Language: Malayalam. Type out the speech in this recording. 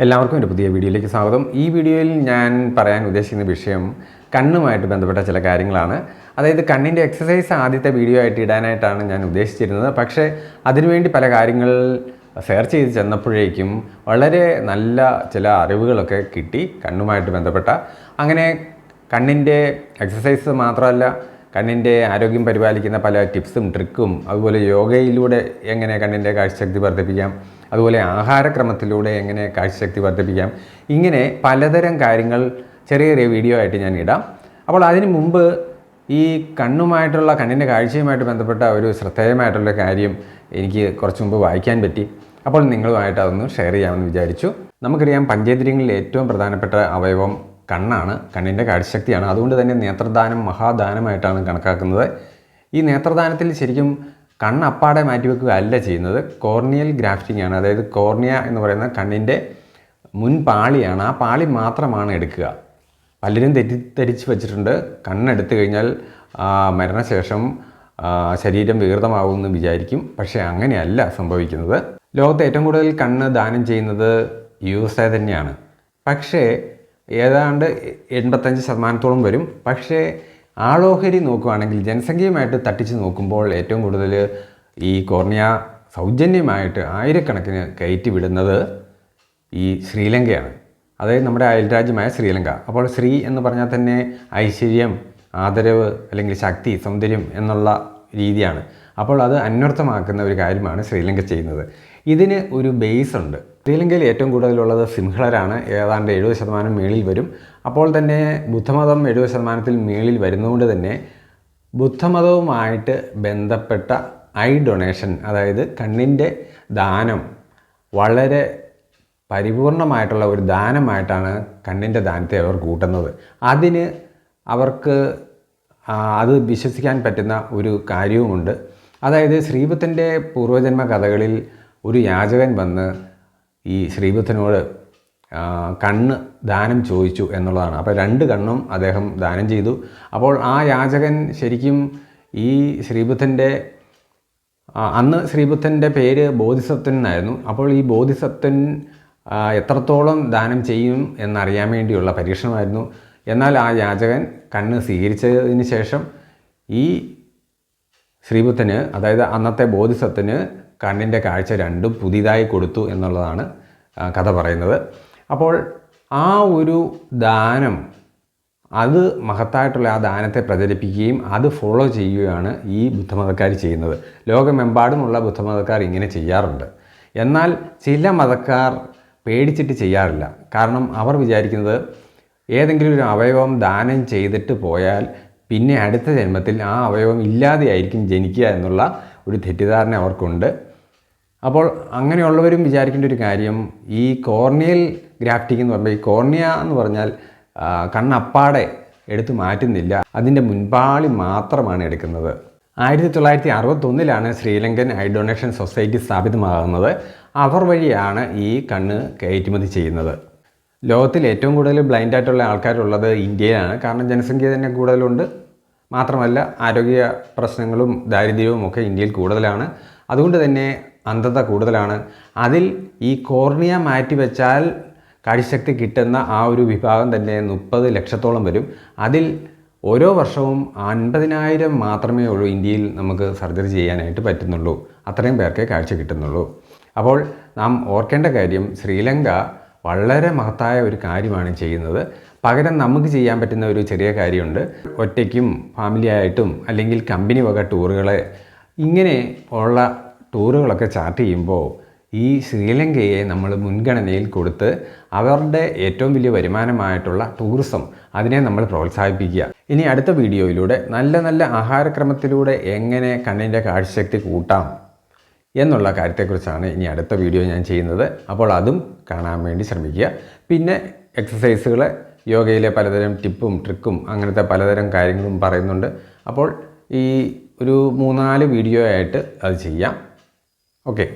എല്ലാവർക്കും ഒരു പുതിയ വീഡിയോയിലേക്ക് സ്വാഗതം. ഈ വീഡിയോയിൽ ഞാൻ പറയാൻ ഉദ്ദേശിക്കുന്ന വിഷയം കണ്ണുമായിട്ട് ബന്ധപ്പെട്ട ചില കാര്യങ്ങളാണ്. അതായത് കണ്ണിന്റെ എക്സസൈസ് ആദ്യത്തെ വീഡിയോ ആയിട്ട് ഇടാനായിട്ടാണ് ഞാൻ ഉദ്ദേശിച്ചിരുന്നത്. പക്ഷേ അതിനുവേണ്ടി പല കാര്യങ്ങൾ സെർച്ച് ചെയ്ത് ചെന്നപ്പോഴേക്കും വളരെ നല്ല ചില അറിവുകളൊക്കെ കിട്ടി കണ്ണുമായിട്ട് ബന്ധപ്പെട്ട. അങ്ങനെ കണ്ണിന്റെ എക്സസൈസ് മാത്രമല്ല കണ്ണിന്റെ ആരോഗ്യം പരിപാലിക്കുന്ന പല ടിപ്സും ട്രിക്കും അതുപോലെ യോഗയിലൂടെ എങ്ങനെ കണ്ണിന്റെ കാഴ്ചശക്തി വർദ്ധിപ്പിക്കാം അതുപോലെ ആഹാരക്രമത്തിലൂടെ എങ്ങനെ കാഴ്ചശക്തി വർദ്ധിപ്പിക്കാം. ഇങ്ങനെ പലതരം കാര്യങ്ങൾ ചെറിയ ചെറിയ വീഡിയോ ആയിട്ട് ഞാൻ ഇടാം. അപ്പോൾ അതിന് മുമ്പ് ഈ കണ്ണുമായിട്ടുള്ള കണ്ണിന്റെ കാഴ്ചയുമായിട്ട് ബന്ധപ്പെട്ട ഒരു ശ്രദ്ധേയമായിട്ടുള്ള കാര്യം എനിക്ക് കുറച്ച് മുമ്പ് വായിക്കാൻ പറ്റി. അപ്പോൾ നിങ്ങളുമായിട്ട് അതൊന്ന് ഷെയർ ചെയ്യാമെന്ന് വിചാരിച്ചു. നമുക്കറിയാം പഞ്ചേന്ദ്രിയങ്ങളിൽ ഏറ്റവും പ്രധാനപ്പെട്ട അവയവം കണ്ണാണ് കണ്ണിന്റെ കാഴ്ചശക്തിയാണ്. അതുകൊണ്ട് തന്നെ നേത്രദാനം മഹാദാനമായിട്ടാണ് കണക്കാക്കുന്നത്. ഈ നേത്രദാനത്തിൽ ശരിക്കും കണ്ണ് അപ്പാടെ മാറ്റിവെക്കുക അല്ല ചെയ്യുന്നത്. കോർണിയൽ ഗ്രാഫ്റ്റിംഗ് ആണ് അതായത് കോർണിയ എന്ന് പറയുന്ന കണ്ണിന്റെ മുൻപാളിയാണ്. ആ പാളി മാത്രമാണ് എടുക്കുക. പലരും തെറ്റിദ്ധരിച്ച് വെച്ചിട്ടുണ്ട്. കണ്ണെടുത്തു കഴിഞ്ഞാൽ മരണശേഷം ശരീരം വികൃതമാവുമെന്ന് വിചാരിക്കും. പക്ഷേ അങ്ങനെയല്ല സംഭവിക്കുന്നത്. ലോകത്ത് ഏറ്റവും കൂടുതൽ കണ്ണ് ദാനം ചെയ്യുന്നത് യു എസ് എ തന്നെയാണ്. പക്ഷേ ഏതാണ്ട് എൺപത്തഞ്ച് ശതമാനത്തോളം വരും. പക്ഷേ ആളോഹരി നോക്കുകയാണെങ്കിൽ ജനസംഖ്യയുമായിട്ട് തട്ടിച്ച് നോക്കുമ്പോൾ ഏറ്റവും കൂടുതൽ ഈ കോർണിയ സൗജന്യമായിട്ട് ആയിരക്കണക്കിന് കയറ്റി വിടുന്നത് ഈ ശ്രീലങ്കയാണ്. അതായത് നമ്മുടെ അയൽരാജ്യമായ ശ്രീലങ്ക. അപ്പോൾ ശ്രീ എന്ന് പറഞ്ഞാൽ തന്നെ ഐശ്വര്യം ആദരവ് അല്ലെങ്കിൽ ശക്തി സൗന്ദര്യം എന്നുള്ള രീതിയാണ്. അപ്പോൾ അത് അന്വർത്ഥമാക്കുന്ന ഒരു കാര്യമാണ് ശ്രീലങ്ക ചെയ്യുന്നത്. ഇതിന് ഒരു ബേസ് ഉണ്ട്. ശ്രീലങ്കയിൽ ഏറ്റവും കൂടുതലുള്ളത് സിംഹളരാണ്. ഏതാണ്ട് എഴുപത് ശതമാനം മേളിൽ വരും. അപ്പോൾ തന്നെ ബുദ്ധമതം എഴുപത് ശതമാനത്തിൽ മേളിൽ വരുന്നതുകൊണ്ട് തന്നെ ബുദ്ധമതവുമായിട്ട് ബന്ധപ്പെട്ട ഐ ഡൊണേഷൻ അതായത് കണ്ണിന്റെ ദാനം വളരെ പരിപൂർണമായിട്ടുള്ള ഒരു ദാനമായിട്ടാണ് കണ്ണിന്റെ ദാനത്തെ അവർ കൂട്ടുന്നത്. അതിന് അവർക്ക് അത് വിശ്വസിക്കാൻ പറ്റുന്ന ഒരു കാര്യവുമുണ്ട്. അതായത് ശ്രീബുദ്ധന്റെ പൂർവജന്മ കഥകളിൽ ഒരു യാചകൻ വന്ന് ഈ ശ്രീബുദ്ധനോട് കണ്ണ് ദാനം ചോദിച്ചു എന്നുള്ളതാണ്. അപ്പോൾ രണ്ട് കണ്ണും അദ്ദേഹം ദാനം ചെയ്തു. അപ്പോൾ ആ യാചകൻ ശരിക്കും ഈ ശ്രീബുദ്ധന്റെ അന്ന് ശ്രീബുദ്ധന്റെ പേര് ബോധിസത്വൻ എന്നായിരുന്നു. അപ്പോൾ ഈ ബോധിസത്വൻ എത്രത്തോളം ദാനം ചെയ്യും എന്നറിയാൻ വേണ്ടിയുള്ള പരീക്ഷണമായിരുന്നു. എന്നാൽ ആ യാചകൻ കണ്ണ് സ്വീകരിച്ചതിന് ശേഷം ഈ ശ്രീബുദ്ധന് അതായത് അന്നത്തെ ബോധിസത്വന് കണ്ണിന്റെ കാഴ്ച രണ്ടും പുതിയതായി കൊടുത്തു എന്നുള്ളതാണ് കഥ പറയുന്നത്. അപ്പോൾ ആ ഒരു ദാനം അത് മഹത്തായിട്ടുള്ള ആ ദാനത്തെ പ്രചരിപ്പിക്കുകയും അത് ഫോളോ ചെയ്യുകയാണ് ഈ ബുദ്ധമതക്കാർ ചെയ്യുന്നത്. ലോകമെമ്പാടുമുള്ള ബുദ്ധമതക്കാർ ഇങ്ങനെ ചെയ്യാറുണ്ട്. എന്നാൽ ചില മതക്കാർ പേടിച്ചിട്ട് ചെയ്യാറില്ല. കാരണം അവർ വിചാരിക്കുന്നത് ഏതെങ്കിലും ഒരു അവയവം ദാനം ചെയ്തിട്ട് പോയാൽ പിന്നെ അടുത്ത ജന്മത്തിൽ ആ അവയവം ഇല്ലാതെയായിരിക്കും ജനിക്കുക എന്നുള്ള ഒരു തെറ്റിദ്ധാരണ അവർക്കുണ്ട്. അപ്പോൾ അങ്ങനെയുള്ളവരും വിചാരിക്കേണ്ട ഒരു കാര്യം ഈ കോർണിയൽ ഗ്രാഫ്റ്റിംഗ് എന്ന് പറയുമ്പോൾ ഈ കോർണിയ എന്ന് പറഞ്ഞാൽ കണ്ണപ്പാടെ എടുത്തു മാറ്റുന്നില്ല. അതിന്റെ മുൻപാളി മാത്രമാണ് എടുക്കുന്നത്. ആയിരത്തി തൊള്ളായിരത്തി അറുപത്തൊന്നിലാണ് Sri Lankan eye donation society സ്ഥാപിതമാകുന്നത്. അവർ വഴിയാണ് ഈ കണ്ണ് കയറ്റുമതി ചെയ്യുന്നത്. ലോകത്തിൽ ഏറ്റവും കൂടുതൽ ബ്ലൈൻഡായിട്ടുള്ള ആൾക്കാരുള്ളത് ഇന്ത്യയിലാണ്. കാരണം ജനസംഖ്യ തന്നെ കൂടുതലുണ്ട്. മാത്രമല്ല ആരോഗ്യ പ്രശ്നങ്ങളും ദാരിദ്ര്യവും ഒക്കെ ഇന്ത്യയിൽ കൂടുതലാണ്. അതുകൊണ്ട് തന്നെ അന്ധത കൂടുതലാണ്. അതിൽ ഈ കോർണിയ മാറ്റിവെച്ചാൽ കാഴ്ചശക്തി കിട്ടുന്ന ആ ഒരു വിഭാഗം തന്നെ മുപ്പത് ലക്ഷത്തോളം വരും. അതിൽ ഓരോ വർഷവും അൻപതിനായിരം മാത്രമേ ഉള്ളൂ ഇന്ത്യയിൽ നമുക്ക് സർജറി ചെയ്യാനായിട്ട് പറ്റുന്നുള്ളൂ. അത്രയും പേർക്കേ കാഴ്ച കിട്ടുന്നുള്ളൂ. അപ്പോൾ നാം ഓർക്കേണ്ട കാര്യം ശ്രീലങ്ക വളരെ മഹത്തായ ഒരു കാര്യമാണ് ചെയ്യുന്നത്. പകരം നമുക്ക് ചെയ്യാൻ പറ്റുന്ന ഒരു ചെറിയ കാര്യമുണ്ട്. ഒറ്റയ്ക്കും ഫാമിലി ആയിട്ടും അല്ലെങ്കിൽ കമ്പനി വക ടൂറുകളെ ഇങ്ങനെ ഉള്ള ടൂറുകളൊക്കെ ചാർട്ട് ചെയ്യുമ്പോൾ ഈ ശ്രീലങ്കയെ നമ്മൾ മുൻഗണനയിൽ കൊടുത്ത് അവരുടെ ഏറ്റവും വലിയ വരുമാനമായിട്ടുള്ള ടൂറിസം അതിനെ നമ്മൾ പ്രോത്സാഹിപ്പിക്കുക. ഇനി അടുത്ത വീഡിയോയിലൂടെ നല്ല നല്ല ആഹാരക്രമത്തിലൂടെ എങ്ങനെ കണ്ണിന്റെ കാഴ്ചശക്തി കൂട്ടാം എന്നുള്ള കാര്യത്തെക്കുറിച്ചാണ് ഇനി അടുത്ത വീഡിയോ ഞാൻ ചെയ്യുന്നത്. അപ്പോൾ അതും കാണാൻ വേണ്ടി ശ്രമിക്കുക. പിന്നെ എക്സസൈസുകൾ യോഗയിലെ പലതരം ടിപ്പും ട്രിക്കും അങ്ങനത്തെ പലതരം കാര്യങ്ങളും പറയുന്നുണ്ട്. അപ്പോൾ ഈ ഒരു മൂന്നാൽ വീഡിയോ ആയിട്ട് അത് ചെയ്യാം. ഓക്കെ.